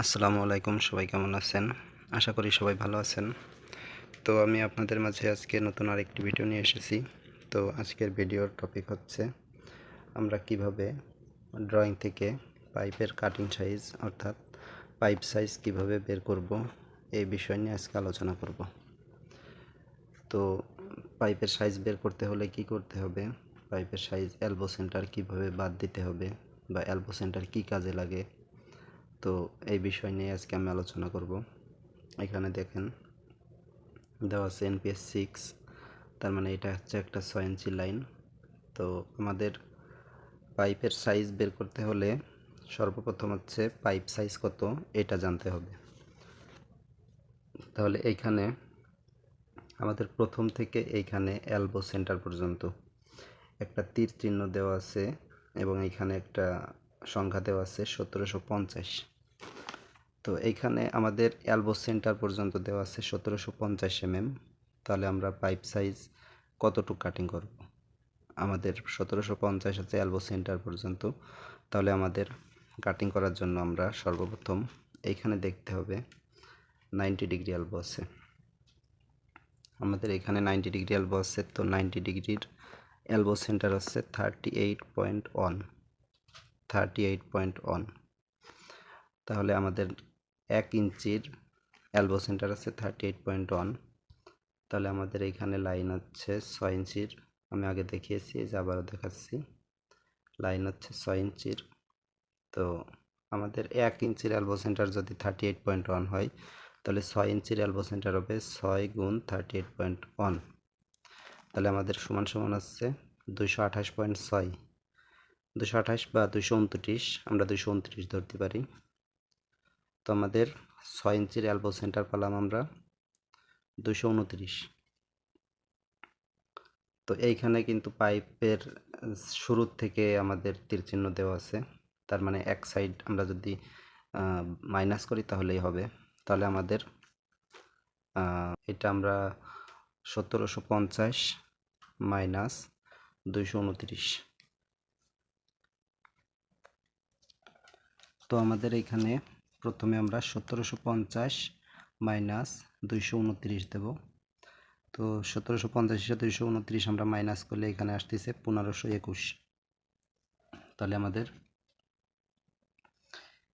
আসসালামু আলাইকুম, সবাই কেমন আছেন? আশা করি সবাই ভালো আছেন। তো আমি আপনাদের মাঝে আজকে নতুন আরেকটি ভিডিও নিয়ে এসেছি। তো আজকের ভিডিওর টপিক হচ্ছে, আমরা কীভাবে ড্রয়িং থেকে পাইপের কাটিং সাইজ অর্থাৎ পাইপ সাইজ কীভাবে বের করব, এই বিষয় নিয়ে আজকে আলোচনা করব। তো পাইপের সাইজ বের করতে হলে কি করতে হবে? পাইপের সাইজ এলবো সেন্টার কীভাবে বাদ দিতে হবে? বা এলবো সেন্টার কি কাজে লাগে? তো এই বিষয় নিয়ে আজকে আমি আলোচনা করব। এখানে দেখেন, দেওয়া আছে এনপিএস সিক্স তার মানে এটা হচ্ছে একটা ছয় ইঞ্চি লাইন তো আমাদের পাইপের সাইজ বের করতে হলে সর্বপ্রথম হচ্ছে পাইপ সাইজ কত, এটা জানতে হবে। তাহলে এইখানে আমাদের প্রথম থেকে এইখানে এলবো সেন্টার পর্যন্ত একটা তীর চিহ্ন দেওয়া আছে এবং এইখানে একটা সংখ্যা দেওয়া আছে সতেরোশো পঞ্চাশ। তো এইখানে আমাদের অ্যালবো সেন্টার পর্যন্ত দেওয়া আছে সতেরোশো পঞ্চাশ এমএম তাহলে আমরা পাইপ সাইজ কতটুকু কাটিং করব? আমাদের সতেরোশো পঞ্চাশ আছে এলবো সেন্টার পর্যন্ত। তাহলে আমাদের কাটিং করার জন্য আমরা সর্বপ্রথম এইখানে দেখতে হবে নাইনটি ডিগ্রি এলবো আছে। আমাদের এখানে নাইনটি ডিগ্রি এলবো আছে, তো নাইনটি ডিগ্রির অ্যালবো সেন্টার হচ্ছে thirty eight point one thirty eight point one তাহলে আমাদের এক ইঞ্চির এলবো সেন্টার আছে থার্টি এইট পয়েন্ট ওয়ান তাহলে আমাদের এইখানে লাইন হচ্ছে ছয় ইঞ্চির। আমি আগে দেখিয়েছি যে আবারও দেখাচ্ছি। লাইন হচ্ছে ছয় ইঞ্চির। তো আমাদের এক ইঞ্চির এলবো সেন্টার যদি থার্টি এইট পয়েন্ট ওয়ান হয়, তাহলে ছয় ইঞ্চির এলবো সেন্টার হবে ছয় গুণ থার্টি এইট পয়েন্ট ওয়ান তাহলে আমাদের সমান সমান হচ্ছে দুশো আঠাশ পয়েন্ট ছয়। দুশো আঠাশ বা দুশো উনত্রিশ, আমরা দুশো উনত্রিশ ধরতে পারি। তো আমাদের ছয় ইঞ্চির এলবো সেন্টার পেলাম আমরা দুশো উনত্রিশ। তো এইখানে কিন্তু পাইপের শুরুর থেকে আমাদের তীরচিহ্ন দেওয়া আছে। তার মানে এক সাইড আমরা যদি মাইনাস করি তাহলেই হবে। তাহলে আমাদের এটা আমরা সতেরোশো পঞ্চাশ মাইনাস দুইশো উনত্রিশ। তো আমাদের এখানে প্রথমে আমরা সতেরোশো পঞ্চাশ মাইনাস দুইশো উনত্রিশ দেব। তো সতেরোশো পঞ্চাশে দুইশো উনত্রিশ আমরা মাইনাস করলে এখানে আসতেছে পনেরোশো একুশ। তাহলে আমাদের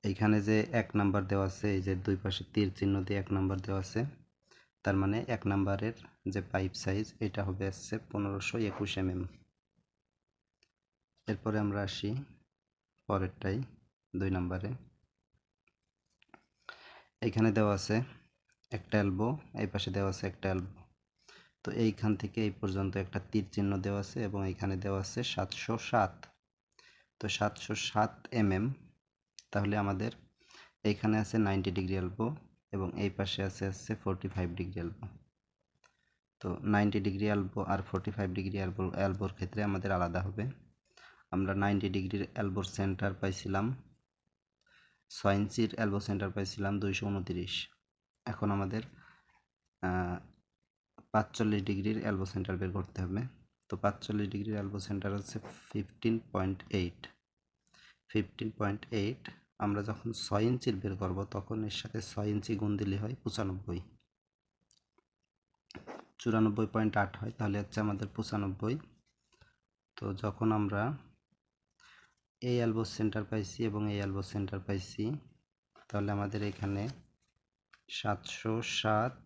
এইখানে যে এক নাম্বার দেওয়া আছে, এই যে দুই পাশে তীর চিহ্ন দিয়ে এক নাম্বার দেওয়া আছে, তার মানে এক নাম্বারের যে পাইপ সাইজ এটা হবে আসছে পনেরোশো একুশ এমএম। এরপরে আমরা আসি পরেরটাই, দুই নাম্বারে। এইখানে দেওয়া আছে একটা এলবো এই পাশে দেওয়া আছে একটা এলবো তো এইখান থেকে এই পর্যন্ত একটা তীর চিহ্ন দেওয়া আছে এবং এইখানে দেওয়া আছে সাতশো সাত। তো সাতশো সাত এমএম, তাহলে আমাদের এইখানে আছে নাইনটি ডিগ্রি এলবো এবং এই পাশে আছে আছে ফোরটি ফাইভ ডিগ্রি এলবো তো নাইনটি ডিগ্রি এলবো আর forty five degree elbow elbow ক্ষেত্রে আমাদের আলাদা হবে। আমরা নাইনটি ডিগ্রির এলবোর সেন্টার পাইছিলাম ছয় ইঞ্চির এলবো সেন্টার পাইছিলাম দুইশো উনতিরিশ। এখন আমাদের পাঁচচল্লিশ ডিগ্রির এলবো সেন্টার বের করতে হবে। তো পাঁচচল্লিশ ডিগ্রির এলবো সেন্টার হচ্ছে fifteen point eight fifteen point eight আমরা যখন ছয় ইঞ্চির বের করব, তখন এর সাথে ছয় ইঞ্চি গুণ দিলে হয় পঁচানব্বই। চুরানব্বই পয়েন্ট আট হয়, তাহলে হচ্ছে আমাদের পঁচানব্বই। তো যখন আমরা এই অ্যালবো সেন্টার পাইছি এবং এই অ্যালবো সেন্টার পাইছি। তাহলে আমাদের এখানে সাতশো সাত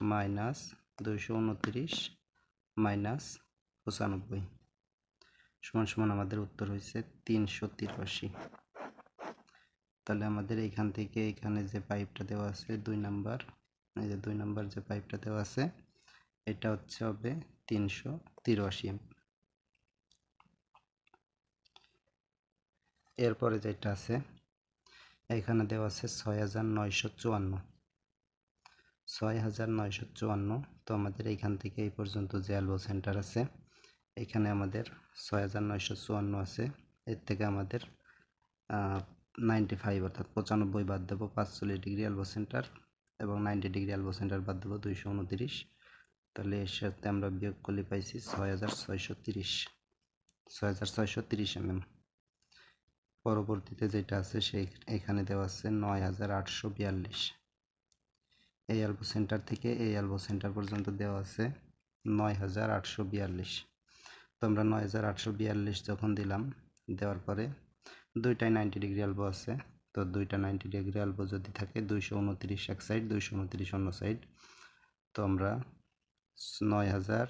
মাইনাস দুইশো উনত্রিশ মাইনাস পঁচানব্বই। সমান সমান আমাদের উত্তর হয়েছে তিনশো তিরাশি। তাহলে আমাদের এইখান থেকে এখানে যে পাইপটা দেওয়া আছে, দুই নাম্বার এই যে দুই নাম্বার যে পাইপটা দেওয়া আছে, এটা হচ্ছে হবে তিনশো তিরাশি। এরপরে যেটা আছে এখানে দেওয়া আছে ছয় হাজার নয়শো চুয়ান্ন। ছয় হাজার নয়শো চুয়ান্ন, তো আমাদের এইখান থেকে এই পর্যন্ত যে অ্যালবো সেন্টার আছে এখানে আমাদের ছয় হাজার নয়শো চুয়ান্ন আছে। এর থেকে আমাদের নাইনটি ফাইভ অর্থাৎ পঁচানব্বই বাদ দেবো, পাঁচচল্লিশ ডিগ্রি অ্যালবো সেন্টার এবং নাইনটি ডিগ্রি অ্যালবো সেন্টার বাদ দেবো, দুইশো উনতিরিশ। তাহলে এর সাথে আমরা বিয়োগ করলে পাইছি ছয় হাজার ছয়শো তিরিশ। ছয় হাজার ছয়শো তিরিশ এমএম। পরবর্তীতে যেটা আছে সেই এখানে দেওয়া আছে নয় হাজার আটশো বিয়াল্লিশ। এই এলবো সেন্টার থেকে এই এলবো সেন্টার পর্যন্ত দেওয়া আছে নয় হাজার আটশো বিয়াল্লিশ। তো আমরা নয় হাজার আটশো বিয়াল্লিশ যখন দিলাম, দেওয়ার পরে দুইটাই নাইনটি ডিগ্রি এলবো আছে, তো দুইটা নাইনটি ডিগ্রি এলবো যদি থাকে দুইশো উনত্রিশ এক সাইড দুইশো উনত্রিশ অন্য সাইড তো আমরা নয় হাজার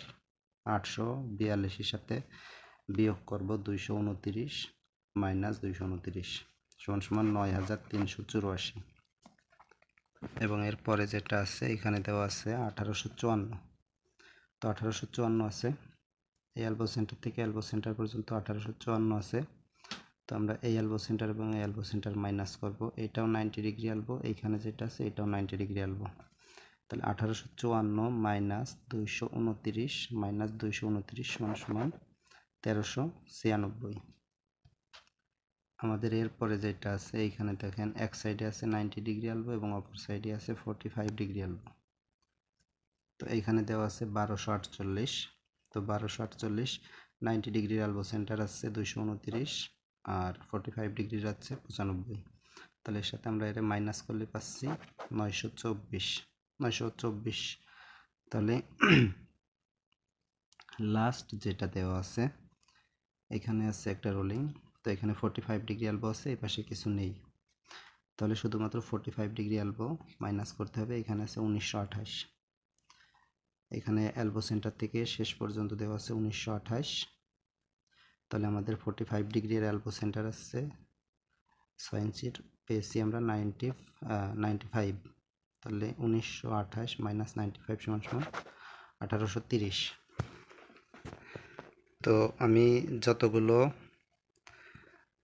আটশো বিয়াল্লিশের সাথে বিয়োগ করব দুইশো উনত্রিশ। মাইনাস দুইশো উনত্রিশ, সমান সমান নয় হাজার তিনশো চুরাশি। এবং এরপরে যেটা আছে, এখানে দেওয়া আছে আঠারোশো চুয়ান্ন। তো আঠারোশো চুয়ান্ন আছে। এই এলবো সেন্টার থেকে এলবো সেন্টার পর্যন্ত আঠারোশো চুয়ান্ন আছে। তো আমরা এই অ্যালবো সেন্টার এবং এই এলবো সেন্টার মাইনাস করব। এটাও নাইনটি ডিগ্রি এলবো এইখানে যেটা আছে, এটাও নাইনটি ডিগ্রি এলবো তাহলে আঠারোশো চুয়ান্ন মাইনাস দুইশো উনত্রিশ মাইনাস দুইশো উনত্রিশ সমান সমান তেরোশো ছিয়ানব্বই। আমাদের এরপরে যেটা আছে, এইখানে দেখেন এক সাইডে আছে নাইনটি ডিগ্রি আলবো এবং অপর সাইডে আছে ফোরটি ফাইভ ডিগ্রি আলবো। তো এইখানে দেওয়া আছে বারোশো আটচল্লিশ। তো বারোশো আটচল্লিশ নাইনটি ডিগ্রির আলবো সেন্টার আছে দুইশো উনত্রিশ আর ফোরটি ফাইভ ডিগ্রির আছে পঁচানব্বই। তাহলে এর সাথে আমরা এটা মাইনাস করলে পাচ্ছি নয়শো চব্বিশ। নয়শো চব্বিশ। তাহলে লাস্ট যেটা দেওয়া আছে, এখানে আছে একটা রোলিং তো এখানে ফোরটি ফাইভ ডিগ্রি অ্যালবো আছে, এই পাশে কিছু নেই। তাহলে শুধুমাত্র forty five degree elbow minus করতে হবে, এখানে আছে উনিশশো আঠাশ। এখানে অ্যালবো সেন্টার থেকে শেষ পর্যন্ত দেওয়া আছে উনিশশো আঠাশ। তাহলে আমাদের ফোরটি ফাইভ ডিগ্রির অ্যালবো সেন্টার আছে, ছয় ইঞ্চির, পেয়েছি আমরা নাইনটি নাইনটি ফাইভ তাহলে উনিশশো আঠাশ মাইনাস নাইনটি ফাইভ সমান সমান আঠারোশো তিরিশ। তো আমি যতগুলো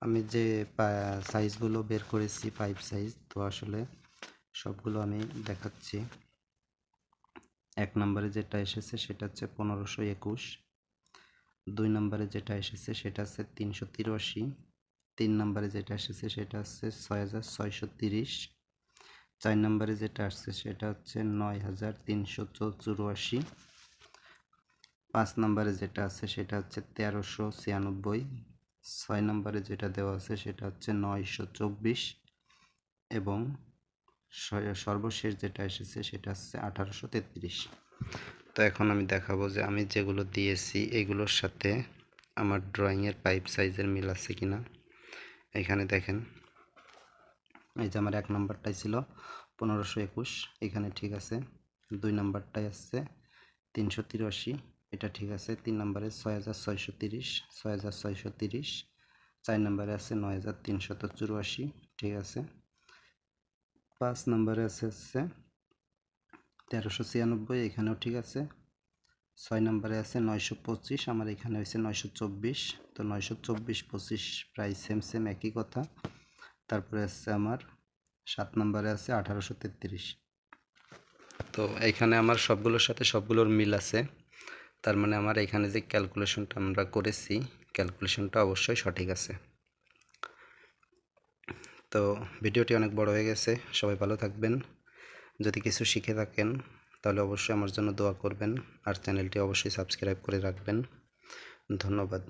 আমি যে সাইজগুলো বের করেছি পাইপ সাইজ তো আসলে সবগুলো আমি দেখাচ্ছি। এক নম্বরে যেটা এসেছে সেটা হচ্ছে পনেরোশো একুশ। দুই নম্বরে যেটা এসেছে সেটা হচ্ছে তিনশো তিরাশি। তিন নম্বরে যেটা এসেছে সেটা হচ্ছে ছয় হাজার ছয়শো তিরিশ। চার নম্বরে যেটা আসছে সেটা হচ্ছে নয় হাজার তিনশো চুরাশি পাঁচ নম্বরে যেটা আছে সেটা হচ্ছে তেরোশো ছিয়ানব্বই। ছয় নম্বরে যেটা দেওয়া আছে সেটা হচ্ছে নয়শো চব্বিশ এবং সর্বশেষ যেটা এসেছে সেটা হচ্ছে আঠারোশো তেত্রিশ। তো এখন আমি দেখাবো যে আমি যেগুলো দিয়েছি এগুলোর সাথে আমার ড্রয়িংয়ের পাইপ সাইজের মিল আছে কি না এখানে দেখেন, এই যে আমার এক নম্বরটাই ছিল পনেরোশো একুশ। এখানে ঠিক আছে, দুই নম্বরটাই আসছে তিনশো তিরাশি এটা ঠিক আছে, তিন নম্বরে ছয় হাজার ছয়শো তিরিশ, ছয় হাজার ছয়শো তিরিশ, চার নম্বরে আছে নয় হাজার চুরাশি, ঠিক আছে। পাঁচ নম্বরে আছে হচ্ছে তেরোশো ছিয়ানব্বই, এখানেও ঠিক আছে। ছয় নম্বরে আছে নয়শো পঁচিশ, আমার এখানে হয়েছে নয়শো চব্বিশ, তো নয়শো চব্বিশ, পঁচিশ প্রায় সেম সেম একই কথা। তারপরে আছে আমার সাত নম্বরে আছে আঠারোশো তেত্রিশ। তো এখানে আমার সবগুলোর সাথে সবগুলোর মিল আছে। তার মানে আমার এখানে যে ক্যালকুলেশনটা আমরা করেছি ক্যালকুলেশনটা অবশ্যই সঠিক আছে। তো ভিডিওটি অনেক বড় হয়ে গেছে, সবাই ভালো থাকবেন। যদি কিছু শিখে থাকেন, তাহলে অবশ্যই আমার জন্য দোয়া করবেন, আর চ্যানেলটি অবশ্যই সাবস্ক্রাইব করে রাখবেন। ধন্যবাদ।